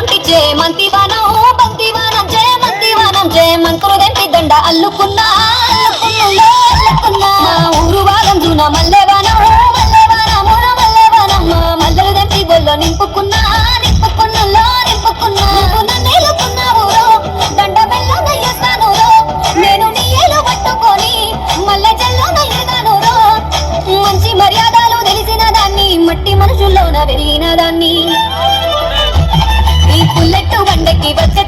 చెరువు కట్ట పొంటి చేమంతివనం బంతివనం జయ చేమంతులు దెంపి దండ అల్లుకున్నా అల్లుకున్నా ఊరు భాగం జూన మల్లెవనం మల్లెవనమున మల్లెవనం. మా మల్లెలు దెంపి గొల్లో నింపుకున్నా నింపుకున్నలో నింపుకున్నా. దండ నేను పట్టుకొని మల్లె మంచి మర్యాదలు తెలిసిన దాన్ని మట్టి మనుషుల్లోన పెరిగిన దాన్ని. புல்லட்டு வண்டக்கி வச்ச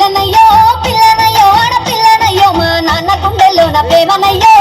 పిల్లనయ్యో పిల్లనయ్యో వాడ పిల్లనయ్యో మా నాన్న గుండెల్లో నా ప్రేమనయ్యో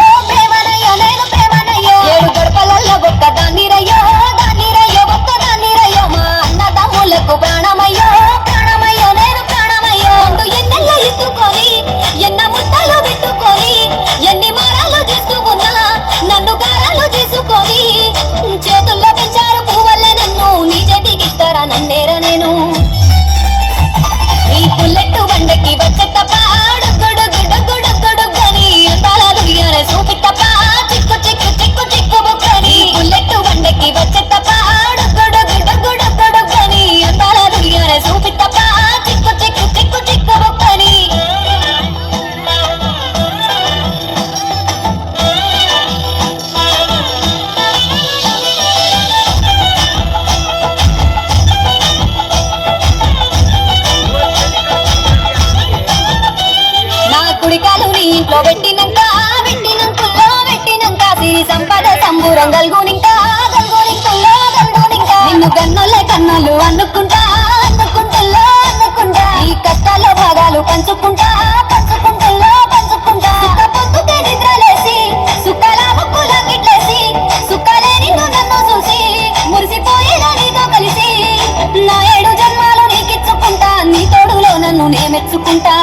కుడికాలు నీ ఇంట్లో పెట్టినంక పెట్టినంకుల్లో పెట్టినంక సిరి సంపద సంబూరం గల్గునింకా గల్గునింకుల్లో గల్గునింకా. నిన్ను కన్నులే కన్నులు అనుకుంటా అనుకుంటుల్లో అనుకుంటా ఈ కష్టాల్లో భాగాలు పంచుకుంటా పంచుకుంటల్లో పంచుకుంటా. పొద్దుకే నిద్రలేసి సుఖాల ముక్కుల గిట్లేసి సుఖాలే నిన్ను నన్ను చూసి మురిసిపోయేదా నీతో కలిసి నా ఏడు జన్మాలు నీకిచ్చుకుంటా నీ తోడులో నన్ను నే మెచ్చుకుంటా